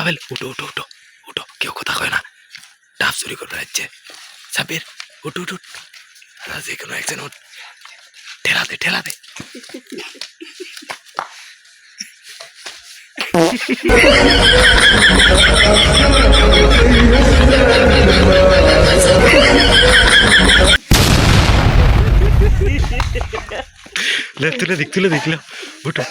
পাবেল উঠো উঠো উঠো উঠো, কেউ কথা কয় না। ডাব চুরি করে যাচ্ছে সাবির উঠ উঠ উঠ। যে কোনো একজন উঠ। ঠেলা দে ঠেলা দে। তুলে দিক, তুলে দেখল উঠ উঠ।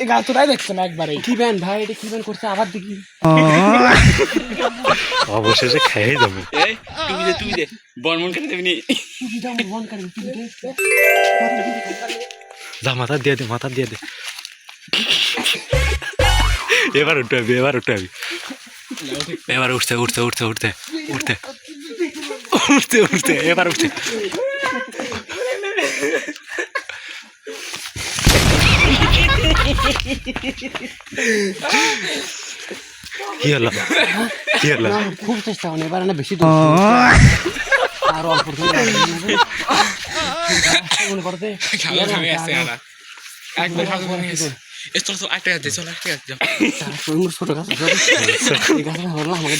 এই গাছ তোরাই দেখছ না একবারে কি বেন ভাই এটা কি বেন করছে? আবার দেখি। অবশেষে খেয়ে যাব। এই তুমি দে তুমি দে। বর্মন কাটবে চুরিটা যা মাথা দিয়ে দে মাথা দিয়ে দে। এবার উঠতে হবে এবার উঠতে হবে। এবার উঠতে উঠতে উঠতে উঠতে। উঠতে উঠতে উঠতে এবার উঠতে। কি হলো? কি হলো? খুব চেষ্টা করে এবার না বেশি আর অল্প মনে করতে ছোট গাছ হলো আমাকে